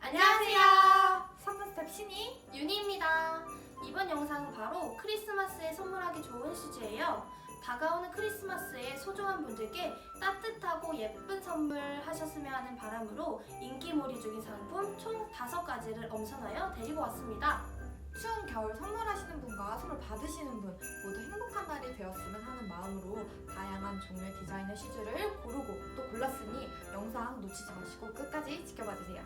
안녕하세요. 선문스텝 신이 윤희입니다. 이번 영상은 바로 크리스마스에 선물하기 좋은 슈즈예요. 다가오는 크리스마스에 소중한 분들께 따뜻하고 예쁜 선물 하셨으면 하는 바람으로 인기몰이 중인 상품 총 5가지를 엄선하여 데리고 왔습니다. 추운 겨울 선물하시는 분과 선물 받으시는 분 모두 행복한 날이 되었으면 하는 마음으로 다양한 종류의 디자인의 슈즈를 고르고 또 골랐으니 영상 놓치지 마시고 끝까지 지켜봐 주세요.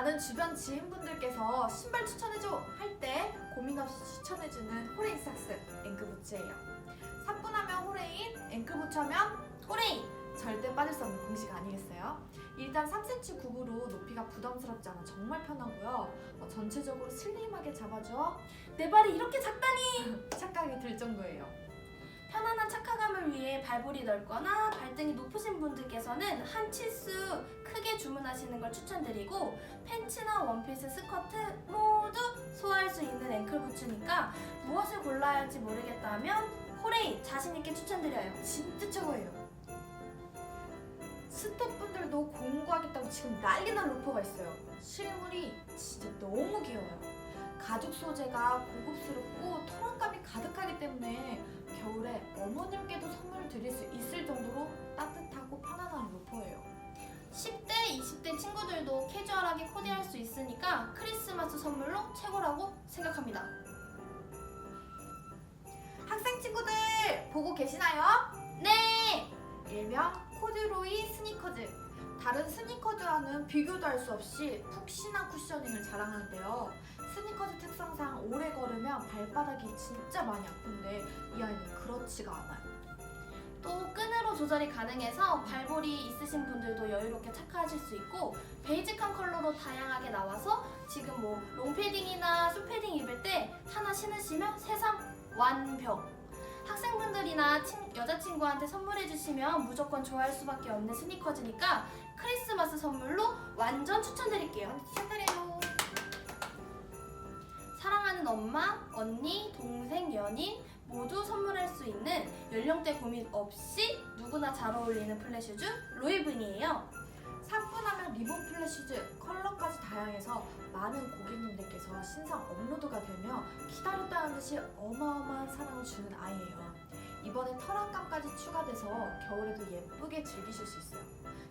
아는 주변 지인분들께서 신발 추천해줘 할 때 고민 없이 추천해주는 호레인 삭스 앵클부츠예요. 사뿐하면 호레인, 앵클부츠하면 호레이! 절대 빠질 수 없는 공식 아니겠어요? 일단 3cm 굽으로 높이가 부담스럽지 않아 정말 편하고요. 어, 전체적으로 슬림하게 잡아줘 내 발이 이렇게 작다니! 착각이 들 정도예요. 편안한 착화감을 위해 발볼이 넓거나 발등이 높으신 분들께서는 한 치수 크게 주문하시는 걸 추천드리고 팬츠나 원피스, 스커트 모두 소화할 수 있는 앵클 부츠니까 무엇을 골라야 할지 모르겠다 하면 호레이 자신있게 추천드려요. 진짜 최고예요. 스태프분들도 공부하겠다고 지금 난리 난 로퍼가 있어요. 실물이 진짜 너무 귀여워요. 가죽 소재가 고급스럽고 털감이 가득하기 때문에 겨울에 어머님께도 선물을 드릴 수 있을 정도로 따뜻하고 편안한 로퍼예요. 10대, 20대 친구들도 캐주얼하게 코디할 수 있으니까 크리스마스 선물로 최고라고 생각합니다. 학생 친구들 보고 계시나요? 네! 일명 코듀로이. 다른 스니커즈와는 비교도 할 수 없이 푹신한 쿠셔닝을 자랑하는데요. 스니커즈 특성상 오래 걸으면 발바닥이 진짜 많이 아픈데 이 아이는 그렇지가 않아요. 또 끈으로 조절이 가능해서 발볼이 있으신 분들도 여유롭게 착화하실 수 있고 베이직한 컬러로 다양하게 나와서 지금 뭐 롱패딩이나 숏패딩 입을 때 하나 신으시면 세상 완벽 학생분들이나 친- 여자친구한테 선물해 주시면 무조건 좋아할 수밖에 없는 스니커즈니까 크리스마스 선물로 완전 추천드릴게요 추천드려요. 사랑하는 엄마, 언니, 동생, 연인 모두 선물할 수 있는 연령대 고민 없이 누구나 잘 어울리는 플랫슈즈 로이븐이에요. 사뿐하면 리본 플랫 슈즈 컬러까지 다양해서 많은 고객님들께서 신상 업로드가 되며 기다렸다는 듯이 어마어마한 사랑을 주는 아이예요. 이번에 털안감까지 추가돼서 겨울에도 예쁘게 즐기실 수 있어요.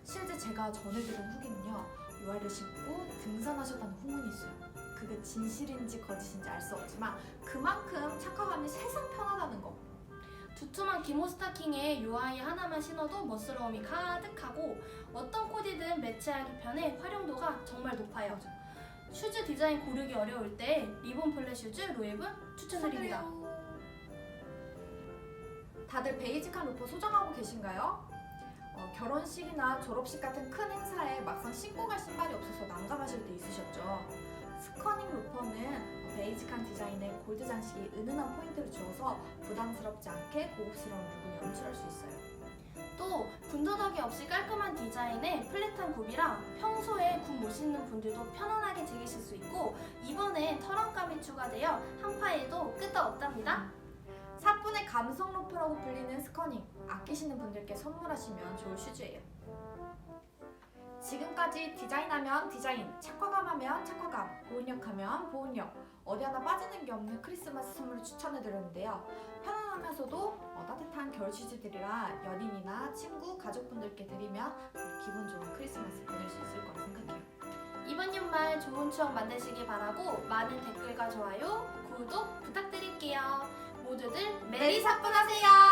실제 제가 전해드린 후기는요. 이 아이를 신고 등산하셨다는 후문이 있어요. 그게 진실인지 거짓인지 알 수 없지만 그만큼 착화감이 세상 편하다는 거. 두툼한 기모 스타킹에 UI 하나만 신어도 멋스러움이 가득하고 어떤 코디든 매치하기 편해 활용도가 정말 높아요. 슈즈 디자인 고르기 어려울 때 리본 플랫 슈즈 로이븐 추천드립니다. 다들 베이직한 로퍼 소장하고 계신가요? 어, 결혼식이나 졸업식 같은 큰 행사에 막상 신고 갈 신발이 없어서 난감하실 때 있으셨죠? 스커닝 로퍼 는 베이직한 디자인에 골드 장식이 은은한 포인트를 주어서 부담스럽지 않게 고급스러운 룩을 연출할 수 있어요. 또 군더더기 없이 깔끔한 디자인에 플랫한 굽이라 평소에 굽못 신는 분들도 편안하게 즐기실 수 있고 이번에 털안감이 추가되어 한파에도 끄떡 없답니다. 사뿐의 감성 로퍼라고 불리는 스커닝 아끼시는 분들께 선물하시면 좋을 슈즈예요. 지금까지 디자인하면 디자인, 착화감하면 착화감, 보온력하면 보온력 어디 하나 빠지는 게 없는 크리스마스 선물을 추천해드렸는데요. 편안하면서도 어, 따뜻한 겨울 슈즈들이라 연인이나 친구, 가족분들께 드리면 기분 좋은 크리스마스 보낼 수 있을 거라 생각해요. 이번 연말 좋은 추억 만드시기 바라고 많은 댓글과 좋아요, 구독 부탁드릴게요. 모두들 메리 사뿐하세요.